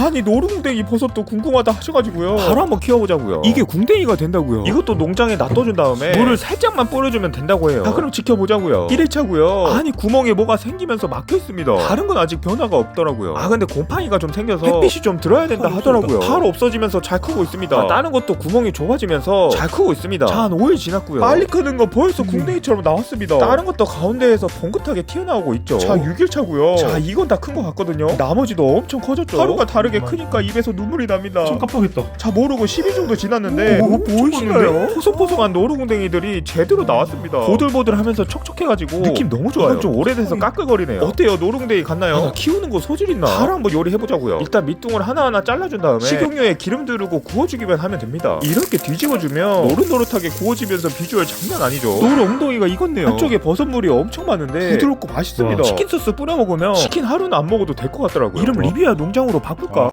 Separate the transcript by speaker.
Speaker 1: 아니 노루궁뎅이 버섯도 궁금하다 하셔가지고요. 바로 한번 키워보자고요.
Speaker 2: 이게 궁뎅이가 된다고요.
Speaker 1: 이것도 농장에 놔둬준 다음에 물을 살짝만 뿌려주면 된다고 해요. 자 그럼 지켜보자고요. 1일차고요. 아니 구멍에 뭐가 생기면서 막혀있습니다. 다른 건 아직 변화가 없더라고요. 아 근데 곰팡이가 좀 생겨서 햇빛이 좀 들어야 된다
Speaker 2: 바로
Speaker 1: 하더라고요. 바로 없어지면서 잘 크고 있습니다. 아, 다른 것도 구멍이 좁아지면서 잘 크고 있습니다. 자 한 5일 지났고요. 빨리 크는 거 벌써 궁뎅이처럼 나왔습니다. 다른 것도 가운데에서 봉긋하게 튀어나오고 있죠. 자 6일차고요. 자 이건 다큰거 같거든요. 나머지도 엄청 커졌죠? 하루가 다 르게 크니까 입에서 눈물이 납니다.
Speaker 2: 좀 깜빡했다.
Speaker 1: 자 모르고 10일 정도 지났는데
Speaker 2: 오, 보이시나요?
Speaker 1: 포송포송한 노루궁뎅이들이 제대로 나왔습니다. 보들보들하면서 촉촉해가지고 느낌 너무 좋아요. 좀 오래돼서 까끌거리네요. 어때요? 노루궁뎅이 같나요? 아, 나 키우는 거 소질 있나? 바로 한번 요리해보자고요. 일단 밑둥을 하나하나 잘라준 다음에 식용유에 기름 두르고 구워주기만 하면 됩니다. 이렇게 뒤집어주면 노릇노릇하게 구워지면서 비주얼 장난 아니죠? 노루 엉덩이가 익었네요. 한쪽에 버섯물이 엄청 많은데 부드럽고 맛있습니다.
Speaker 2: 와.
Speaker 1: 치킨 소스 뿌려 먹으면 치킨 하루는 안 먹어도 될 것 같더라고요. 이름 리비아 농장으로 바꿀